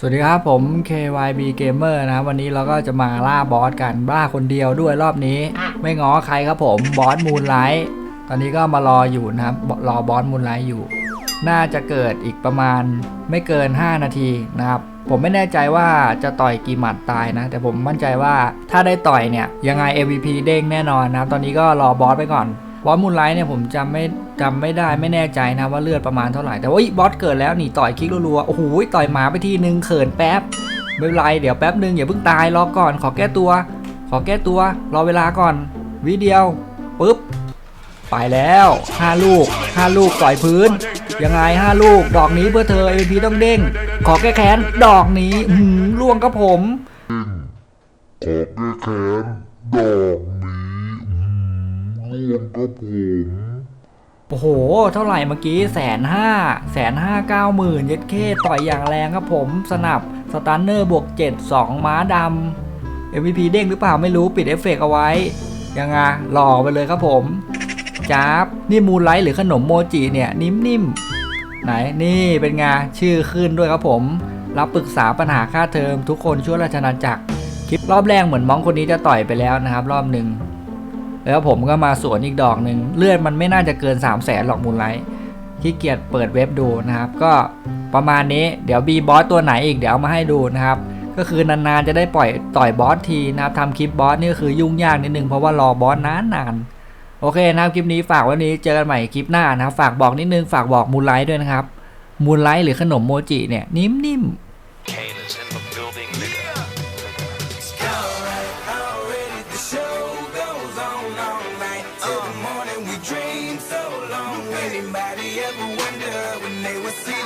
สวัสดีครับ ผม KYB Gamer นะครับวันนี้เราก็จะมาล่าบอสกันบ้าคนเดียวด้วยรอบนี้ ไม่ง้อใครครับผมบอสมูนไลท์ตอนนี้ก็มารออยู่นะครับ รอบอสมูนไลท์อยู่ น่าจะเกิดอีกประมาณไม่เกิน 5 นาทีนะครับ ผมไม่แน่ใจว่าจะต่อยกี่หมัดตายนะ แต่ผมมั่นใจว่าถ้าได้ต่อยเนี่ยยังไง MVP เด้งแน่นอนนะครับ ตอนนี้ก็รอบอสไปก่อน บอสมูนไลท์เนี่ยผมจำไม่จำไม่ได้ไม่แน่ใจนะว่าเลือดประมาณเท่าไหร่ แต่ว่าบอสเกิดแล้วหนีต่อยคลิกรัวๆ โอ้โหต่อยหมาไปทีนึงเขินแป๊บ ไม่เป็นไรเดี๋ยวแป๊บนึงอย่าเพิ่งตายรอก่อนขอแก้ตัว ขอแก้ตัวรอเวลาก่อนวิเดียวปุ๊บไปแล้ว5ลูก5ลูกต่อยพื้น ยังไง 5 ลูก ดอกนี้เพื่อเธอ MVP ต้องเด้ง ขอแก้แค้นดอกนี้หือล่วงกับผมขอแก้แค้นดอก นี้อืมร่วงก็ผมโอ้โห เท่าไหร่เมื่อกี้แสนห้าแสนห้าเก้าหมื่นเย็ดเคต่อยอย่างแรงครับผมสนับสตันเนอร์บวก7 2ม้าดำ MVP เด้งหรือเปล่าไม่รู้ปิดเอฟเฟกต์เอาไว้ ยังไงหล่อไปเลยครับผมจ้าบนี่มูนไลท์หรือขนมโมจิเนี่ย นิ่มๆ ไหนนี่เป็นไงชื่อขึ้นด้วยครับผม รับปรึกษาปัญหาค่าเทอมทุกคนช่วยราชนาจักรคลิปรอบแรกเหมือนมองคนนี้จะต่อยไปแล้วนะครับ รอบหนึ่ง แล้วผมก็มาสวนอีกดอกหนึ่งเลือดมันไม่น่าจะเกิน 3 0 0แสนหรอกมูลไลท์ขี้เกียจเปิดเว็บดูนะครับ ก็ประมาณนี้เดี๋ยวบีบอสตัวไหนอีกเดี๋ยวเอามาให้ดูนะครับก็คือนานๆจะได้ปล่อยต่อยบอสทีนะครับทำคลิปบอสนี่ก็คือยุ่งยากนิดนึงเพราะว่ารอบอสนานๆโอเคนะครับคลิปนี้ฝากวันนี้เจอกันใหม่คลิปหน้านะครับฝากบอกนิดนึงฝากบอกมูลไลท์ด้วยนะครับมูลไลท์หรือขนมโมจิเนี่ยนิ่มๆ anybody ever wonder when they were seen?